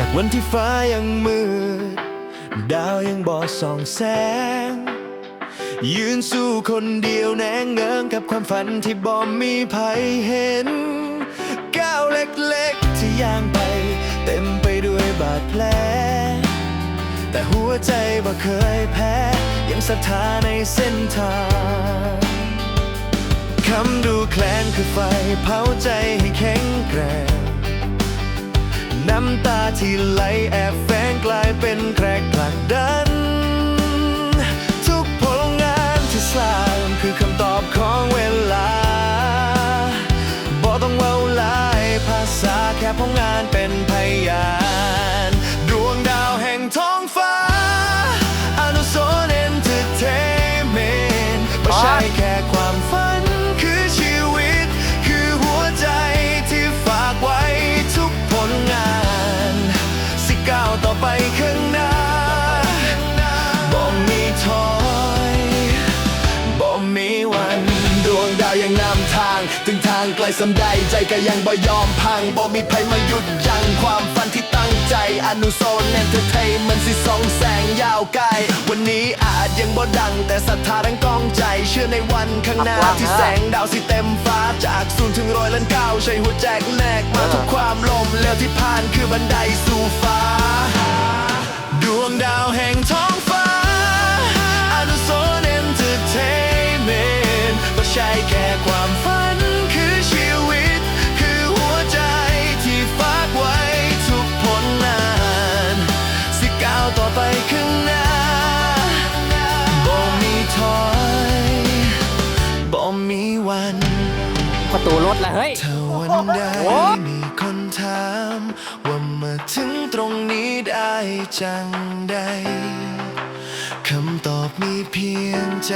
จากวันที่ฟ้ายังมืด ดาวยังบอดส่องแสง ยืนสู้คนเดียวแนงเงิงกับความฝันที่บอมมีภัยเห็น ก้าวเล็กๆที่ย่างไป เต็มไปด้วยบาดแผล แต่หัวใจบ่เคยแพ้ ยังศรัทธาในเส้นทางคำดูแคลนคือไฟเผาใจให้แข็งแกร่ง น้ำตาที่ไหลแอบแฝงกลายเป็นแกรกผลักดัน ต่อไปข้างหน้าบ่มีถอยบ่มีวัน ดวงดาวยังนำทาง ถึงทางไกลสำใดใจก็ยังบ่ยอมพังบ่มีภัยมาหยุดยั้งความฝันที่ตั้งใจ อนุโซนเอนเตอร์เทนมันสิส่องแสงยาวไกล วันนี้อาจยังบ่ดัง แต่ศรัทธาทั้งกองใจ เชื่อในวันข้างหน้าที่แสงดาวสิเต็มฟ้าจากศูนย์ถึงร้อยล้านเก้าใช้หัวแจกแลกมาทุก ที่ผ่านคือบันไดสู่ฟ้า ดวงดาวแห่งท้อง ถแล้วเฮ้ย ถ้าวันใดมีคนถามว่ามาถึงตรงนี้ได้จังใดคำตอบมีเพียงใจ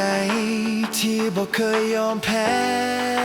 ที่บอกเคยยอมแพ้